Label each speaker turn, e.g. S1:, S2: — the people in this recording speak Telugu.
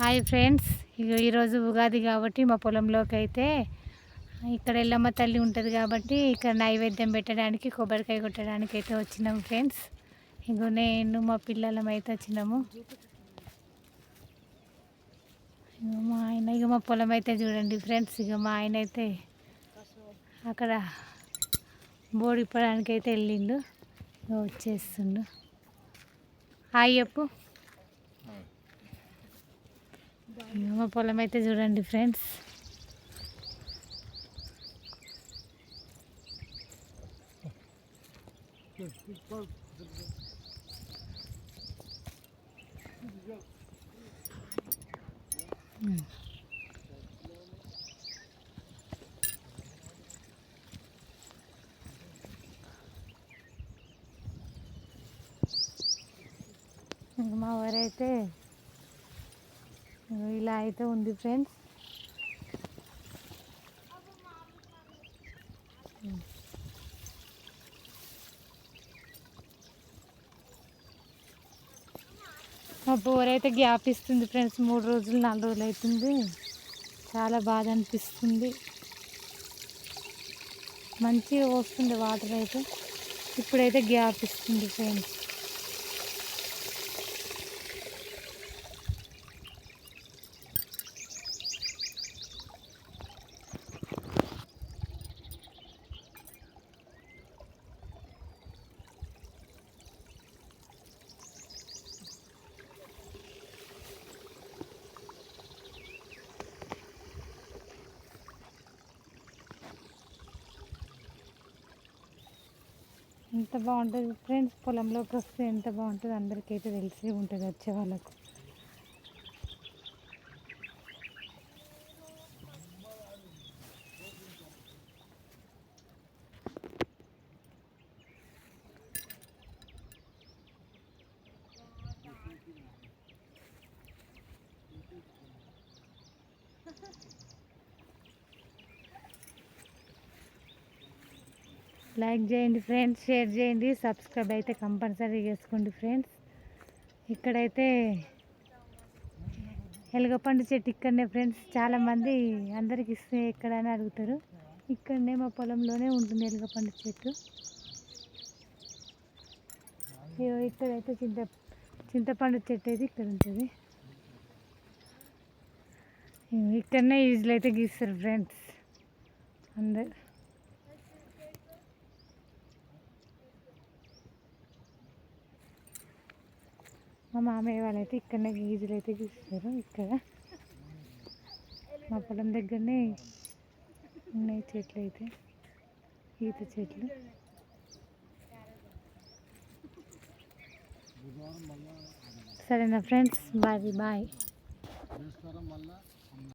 S1: హాయ్ ఫ్రెండ్స్ ఇగో ఈరోజు ఉగాది కాబట్టి మా పొలంలోకి అయితే ఇక్కడ ఎల్లమ్మ తల్లి ఉంటుంది కాబట్టి ఇక్కడ నైవేద్యం పెట్టడానికి కొబ్బరికాయ కొట్టడానికి అయితే వచ్చినాము ఫ్రెండ్స్ ఇగో నేను మా పిల్లలం అయితే వచ్చినాము. ఇగో మా ఆయన ఇక మా పొలం అయితే చూడండి ఫ్రెండ్స్ ఇక మా ఆయన అయితే అక్కడ బోడిప్పడానికి అయితే వెళ్ళిండు. ఇగో వచ్చేస్తుండు. హాయ్ చెప్పు మా పొలం అయితే చూడండి ఫ్రెండ్స్. ఇంక మా ఊరైతే ఇలా అయితే ఉంది ఫ్రెండ్స్. మా బోర్ అయితే గ్యాప్ ఇస్తుంది ఫ్రెండ్స్. మూడు రోజులు నాలుగు రోజులు అవుతుంది. చాలా బాధ అనిపిస్తుంది. మంచిగా వస్తుంది వాటర్ అయితే. ఇప్పుడైతే గ్యాప్ ఇస్తుంది ఫ్రెండ్స్. ఎంత బాగుంటుంది. ఫ్రెండ్స్ పొలంలోకి వస్తే ఎంత బాగుంటుంది. అందరికైతే తెలిసి ఉంటుంది వచ్చే వాళ్ళకు. లైక్ చేయండి ఫ్రెండ్స్ షేర్ చేయండి సబ్స్క్రైబ్ అయితే కంపల్సరీ చేసుకోండి ఫ్రెండ్స్. ఇక్కడైతే ఎలుగపండు చెట్టు ఇక్కడనే ఫ్రెండ్స్. చాలామంది అందరికి ఇస్తే ఎక్కడని అడుగుతారు. ఇక్కడనే మా పొలంలోనే ఉంటుంది ఎలుగపండు చెట్టు. ఇగో ఇక్కడైతే చింత చింతపండు చెట్టు అయితే ఇక్కడ ఉంటుంది. ఇక్కడనే ఈజీలు అయితే గీస్తారు ఫ్రెండ్స్. అందరు. మా మామయ్య వాళ్ళైతే ఇక్కడనే గీజులు అయితే గీస్తారు ఇక్కడ. మా పొలం దగ్గరనే ఉన్నాయి చెట్లు అయితే ఈత చెట్లు. సరేనా ఫ్రెండ్స్? Bye bye.